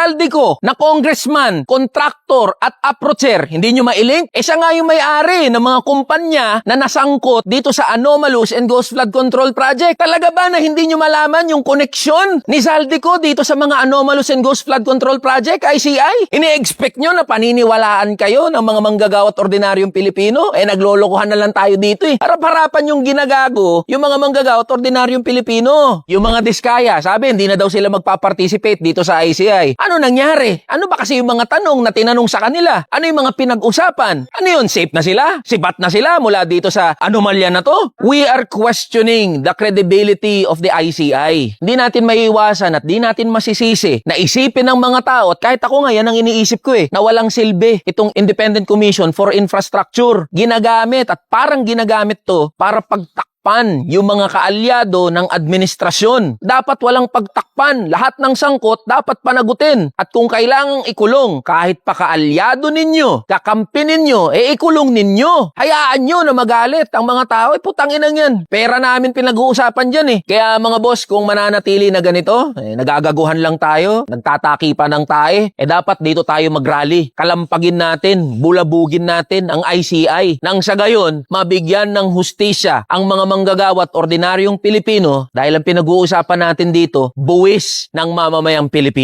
Zaldico na congressman, contractor at approacher, hindi nyo mailink? Eh siya nga yung may-ari ng mga kumpanya na nasangkot dito sa Anomalous and Ghost Flood Control Project. Talaga ba na hindi nyo malaman yung koneksyon ni Zaldico dito sa mga Anomalous and Ghost Flood Control Project, ICI? Ini-expect nyo na paniniwalaan kayo ng mga manggagawat ordinaryong Pilipino? Eh naglolokohan na lang tayo dito eh. Harap-harapan yung ginagago, yung mga manggagawat ordinaryong Pilipino. Yung mga diskaya, sabi hindi na daw sila magpa-participate dito sa ICI. Ano nangyari? Ano ba kasi yung mga tanong na tinanong sa kanila? Ano yung mga pinag-usapan? Ano yun? Safe na sila? Sibat na sila mula dito sa anomalya na to? We are questioning the credibility of the ICI. Hindi natin maiiwasan at di natin masisisi na isipin ng mga tao at kahit ako nga yan ang iniisip ko eh, na walang silbi itong Independent Commission for Infrastructure. Ginagamit at parang ginagamit to para pagtak pan yung mga kaalyado ng administrasyon. Dapat walang pagtakpan. Lahat ng sangkot dapat panagutin. At kung kailangang ikulong, kahit pa kaalyado ninyo, kakampi ninyo, eh ikulong ninyo. Hayaan nyo na magalit ang mga tao. Eh putang inang yan. Pera namin pinag-uusapan dyan eh. Kaya mga boss, kung mananatili na ganito, eh, nagagaguhan lang tayo, nagtataki pa ng tae, eh dapat dito tayo mag-rally. Kalampagin natin, bulabugin natin ang ICI. Nang sa gayon, mabigyan ng hustisya ang mga manggagawat ordinaryong Pilipino dahil ang pinag-uusapan natin dito, buwis ng mamamayang Pilipino.